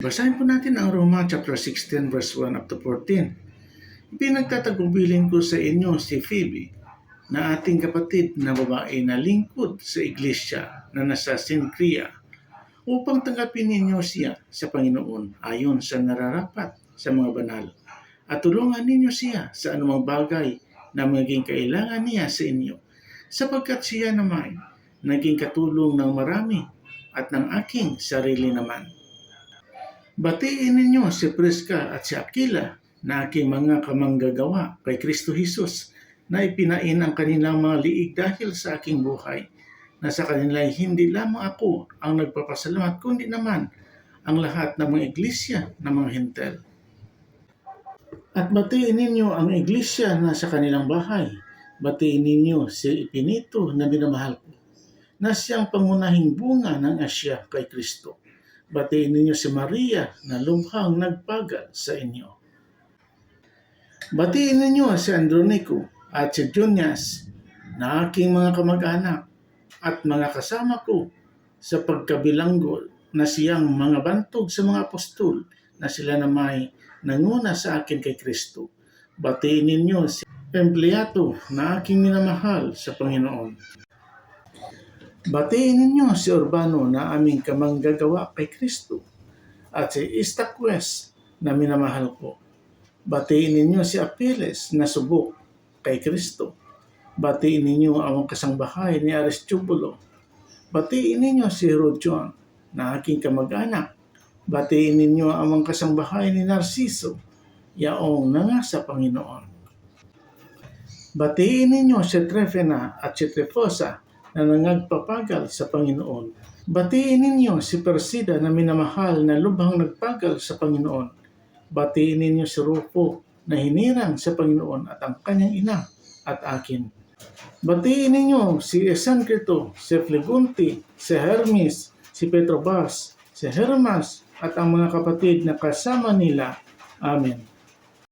Basahin po natin ang Roma chapter 16 verse 1 up to 14. Pinagtatagubilin ko sa inyo si Phoebe na ating kapatid na babae na lingkod sa iglesia na nasa Sincria upang tanggapin ninyo siya sa Panginoon ayon sa nararapat sa mga banal at tulungan ninyo siya sa anumang bagay na maging kailangan niya sa inyo sapagkat siya naman naging katulong ng marami at ng aking sarili naman. Batiin ninyo si Prisca at si Aquila na aking mga kamanggagawa kay Kristo Jesus na ipinain ang kanilang mga liig dahil sa aking buhay na sa kanila hindi lamang ako ang nagpapasalamat kundi naman ang lahat ng mga iglesia ng mga hintel. At batiin ninyo ang iglesia na sa kanilang bahay. Batiin ninyo si Ipinito na minamahal ko na siyang pangunahing bunga ng Asya kay Kristo. Batiin ninyo si Maria na lubhang nagpagal sa inyo. Batiin ninyo si Andronico at si Junias na aking mga kamag-anak at mga kasama ko sa pagkabilanggol na siyang mga bantog sa mga apostol na sila na may nanguna sa akin kay Kristo. Batiin ninyo si Empliato na aking minamahal sa Panginoon. Batiin ninyo si Urbano na aming kamanggagawa kay Kristo at si Istaquest na minamahal ko. Batiin ninyo si Apiles na subok kay Kristo. Batiin ninyo ang kasangbahay ni Aristobulo. Batiin ninyo si Rodion na aking kamag-anak. Batiin ninyo ang kasangbahay ni Narciso, yaong nanga sa Panginoon. Batiin ninyo si Trefena at si Trefosa na nangagpapagal sa Panginoon. Batiin ninyo si Persida na minamahal na lubhang nagpagal sa Panginoon. Batiin ninyo si Rufo na hinirang sa Panginoon at ang kanyang ina at akin. Batiin ninyo si Esankrito, si Flegunti, si Hermes, si Petrobas, si Hermas at ang mga kapatid na kasama nila. Amen.